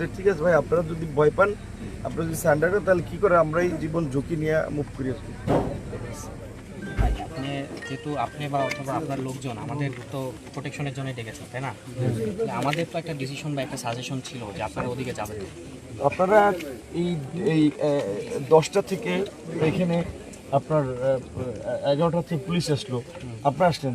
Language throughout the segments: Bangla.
যে ঠিক আছে ভাই আপনারা যদি ভয় পান আপনারা যদি সান্ডার করেন তাহলে কি করে আমরা এই জীবন ঝুঁকি নিয়ে মুভ করি কি? আপনি যেহেতু আপনি বা অথবা আপনার লোকজন আমাদের তো প্রোটেকশনের জন্য ডেকেছেন তাই না? আমাদের তো একটা ডিসিশন বা একটা সাজেশন ছিল যে আপনারা ওদিকে যাবেন না। আপনারা এই এই দশটা থেকে এখানে আপনার এগারোটা থেকে পুলিশ আসলো। আপনারা আসলেন।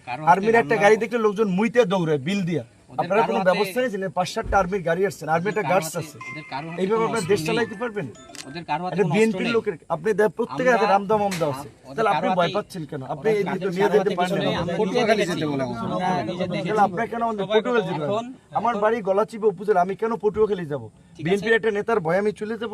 আর্মির একটা গাড়ি দেখলে লোকজন মুইতে দৌড়ায় বিল দিয়া। আপনারা কোনো ব্যবস্থা নিয়েছেন? পাঁচ সাতটা আর্মির গাড়ি আসছেন আর্মি একটা গার্ডস আছে এইভাবে আপনার দেশ চালাইতে পারবেন? বিএনপির লোকের আপনি প্রত্যেকের হাতে আমরা- রামদা মামদা আছে। তাহলে আপনি ভয় পাচ্ছেন কেন? আপনি এই দিকে নিয়ে যেতে পারেন। তাহলে আপনারা কেন আমাদের পটুয়াখালী যেতে আমার বাড়ি গলাচিপে উপজেলা আমি কেন পটুয়াখালী যাব? ঠিক বিএনপির একটা নেতার ভয় আমি চলে যাব।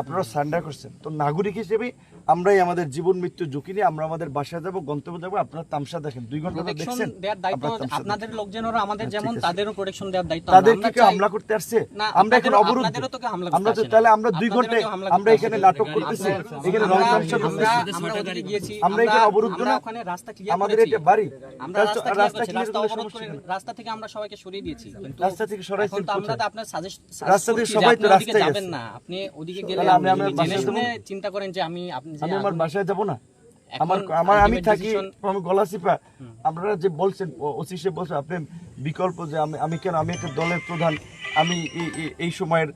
আপনারা সান্ডার করছেন। তো নাগরিক হিসেবে আমরাই আমাদের জীবন মৃত্যু ঝুঁকি নিয়ে আমরা আমাদের বাসায় যাব গন্তব্যে যাব আপনারা তামসা দেখেন। দুই ঘণ্টা দেখছেন আপনাদের লোকজনেরও আমাদের হ্যাঁ, যেমন তাদেরও প্রোটেকশন দেওয়ার দায়িত্ব। তাদের কি হামলা করতে আসছে? আমরা এখন হামলা আমরা তো তাহলে আমরা দুই ঘন্টায় আমরা এখানে নাটক করতেছি। এখানে রং তামসা করতেছি আমরা এখানে অবরুদ্ধ না। ওখানে রাস্তা ক্লিয়ার আমাদের এটা বাড়ি। আমরা রাস্তা ক্লিয়ার অবরোধ করে রাস্তা থেকে আমরা সবাইকে সরিয়ে দিয়েছি। রাস্তা থেকে তো আমরা তো আপনার সাজেস্ট রাস্তা থেকে সবাই তো রাস্তায় যাবেন না। আপনি ওদিকে গেলে তাহলে আমি আপনি আমার জেনে বাসায় শুনে চিন্তা করেন যে আমি আপনি যে আমি আমার বাসায় যাব না। আমার আমার আমি থাকি আমি গলাচিপা। আপনারা যে বলছেন ওসি সে বলছেন আপনি বিকল্প যে আমি আমি কেন আমি একটা দলের প্রধান আমি এই- সময়ের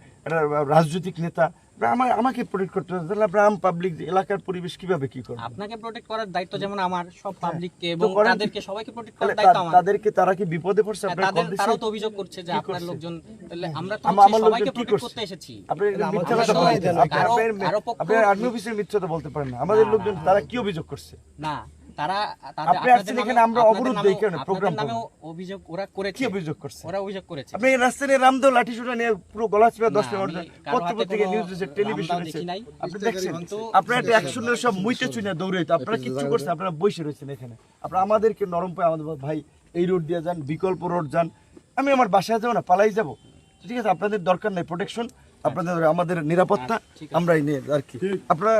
রাজনৈতিক নেতা আপনারা আমার আমাকে প্রোটেক্ট করতে হবে তাহলে আপনার আম পাবলিক এলাকার পরিবেশ কীভাবে কি করবে? আপনাকে প্রোটেক্ট করার দায়িত্ব যেমন আমার সব পাবলিককে এবং তাদেরকে সবাইকে প্রোটেক্ট করার দায়িত্ব আমার। তাদেরকে তারা কি বিপদে পড়ছে? হ্যাঁ, আপনার কল দিছে তারাও তো অভিযোগ করছে যে আপনার লোকজন তাহলে আমরা তো সবাইকে প্রোটেক্ট করতে এসেছি। আপনি মিথ্যা কথা বলছেন আপনি আর্মি অফিসের মিথ্যা কথা বলতে পারেন না। আমাদের লোকজন তারা কি অভিযোগ করছে? না তারা তাদের- আপনি আসছেন এখানে, আমরা অবরুদ্ধ এই কারণে, আপনাদের program অভিযোগ ওরা করেছে। কি অভিযোগ করছে? ওরা অভিযোগ করেছে। আপনি রাস্তায় নিয়ে রামদেও লাঠি সুটা নিয়ে পুরো গলা চিপে দশ না, টাকা আমি কারও পত্র হাতে পত্রিকা কোনো নিউজ দিচ্ছে টেলিভিশন রামদাও হচ্ছে দেখি নাই। আপনি দেখছেন? আপনারা একটা অ্যাকশনের সব মুইতে চুনে দৌড়াইতো আপনারা কিচ্ছু করছেন আপনারা বসে রয়েছেন এখানে। আপনারা আমাদেরকে নরম পায় আমাদের ভাই এই রোড দিয়ে যান বিকল্প রোড যান। আমি আমার বাসায় যাব না পালাই যাব। ঠিক আছে আপনাদের দরকার নাই প্রোটেকশন আপনাদের আমাদের নিরাপত্তা আমরাই নিয়ে আর কি। আপনারা